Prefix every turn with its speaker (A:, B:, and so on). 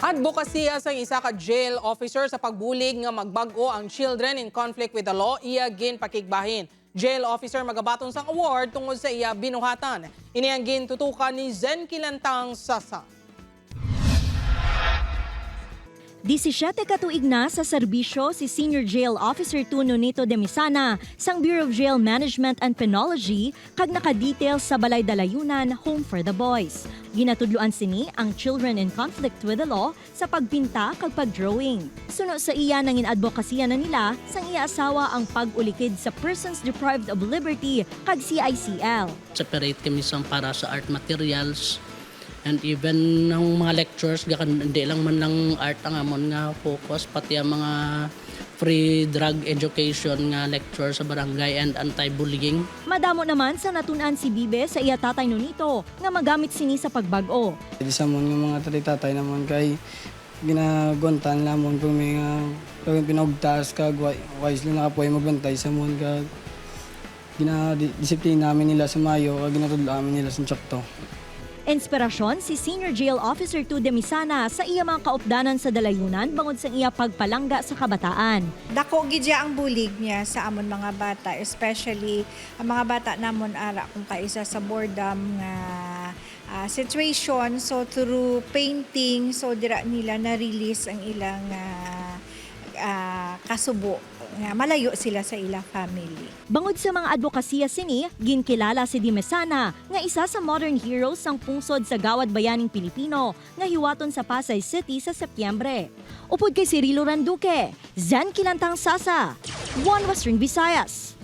A: Advokasya sa isa ka jail officer sa pagbulig nga magbago ang children in conflict with the law iya gin pakigbahin. Jail officer magabaton sang award tungod sa iya binuhatan. Ini ang gin tutukan ni Zen Kilantang Sasa.
B: 17 katuig na sa serbisyo si Senior Jail Officer Tuno Nito de Misana sang Bureau of Jail Management and Penology kag nakadetail sa Balay Dalayunan Home for the Boys. Ginatudluan sini ang children in conflict with the law sa pagpinta kag pagdrawing. Suno sa iya nangin advokasya na nila sang iya asawa ang pag-ulikid sa Persons Deprived of Liberty kag CICL.
C: separate kami sa para sa art materials and even ng mga lectures gakan hindi lang man lang art ang amon nga focus pati ang mga free drug education nga lecture sa barangay and anti-bullying
B: Madamo naman sa natunan si Bibe sa iya tatay Nonito nga magamit sini sa pagbago.
D: Di sa mon mga tatay-tatay naman kay ginaguntan lamon kung may nga kung pinagtaas ka wi- wisely na kapoy magbantay sa mon ka ginadisiplina namin nila sa mayo kag ginatudlo namin nila sa tsakto.
B: Inspirasyon si Senior Jail Officer 2 de Misana sa iya mga kaupdanan sa dalayunan bangod sa iya pagpalangga sa kabataan.
E: Dako gidya ang bulig niya sa amon mga bata, especially ang mga bata namon ara kung kaisa sa boredom nga ah, situation. So through painting, so dira nila na-release ang ilang ah, ah, kasubo nga malayo sila sa ilang family.
B: Bangod sa mga advokasya sini, ginkilala si Di Mesana nga isa sa modern heroes sang pungsod sa Gawad Bayaning Pilipino nga hiwaton sa Pasay City sa Setyembre. Upod kay Cirilo Randuque, Zen Kilantang Sasa, One Western Visayas.